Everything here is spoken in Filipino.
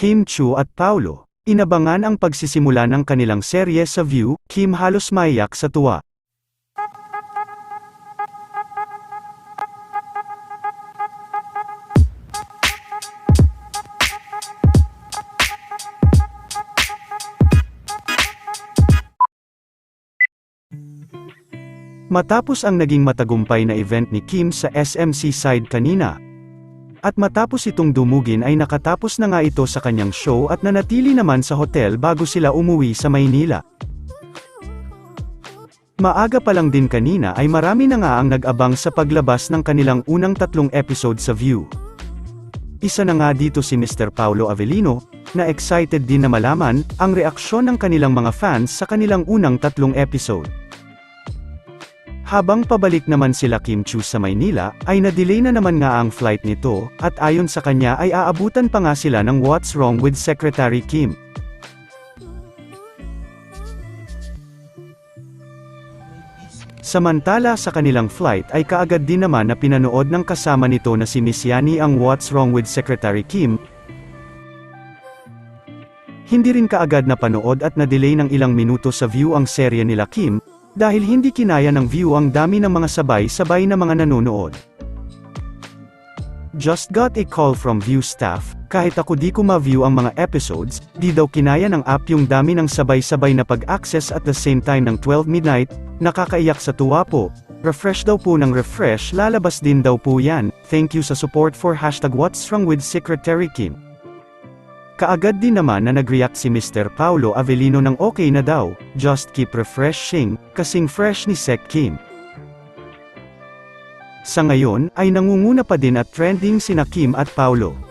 Kim Chu at Paulo, inabangan ang pagsisimula ng kanilang serye sa View, Kim halos maiyak sa tuwa. Matapos ang naging matagumpay na event ni Kim sa SMC side kanina, at matapos itong dumugin ay nakatapos na nga ito sa kanyang show at nanatili naman sa hotel bago sila umuwi sa Maynila. Maaga pa lang din kanina ay marami na nga ang nag-abang sa paglabas ng kanilang unang tatlong episode sa View. Isa na nga dito si Mr. Paulo Avellino, na excited din na malaman ang reaksyon ng kanilang mga fans sa kanilang unang tatlong episode. Habang pabalik naman sila Kim Chu sa Maynila, ay na-delay na naman nga ang flight nito, at ayon sa kanya ay aabutan pa nga sila ng What's Wrong with Secretary Kim. Samantala sa kanilang flight ay kaagad din naman na pinanood ng kasama nito na si Miss Yani ang What's Wrong with Secretary Kim. Hindi rin kaagad na panood at na-delay ng ilang minuto sa view ang serye nila Kim, dahil hindi kinaya ng view ang dami ng mga sabay-sabay na mga nanonood. Just got a call from View staff, kahit ako di ko ma-view ang mga episodes, di daw kinaya ng app yung dami ng sabay-sabay na pag-access at the same time ng 12 midnight, nakakaiyak sa tuwa po. Refresh daw po ng refresh lalabas din daw po yan, thank you sa support for hashtag what's wrong with Secretary Kim. Kaagad din naman na nag-react si Mr. Paulo Avellino ng okay na daw, just keep refreshing, kasing fresh ni Sec Kim. Sa ngayon, ay nangunguna pa din at trending sina Kim at Paulo.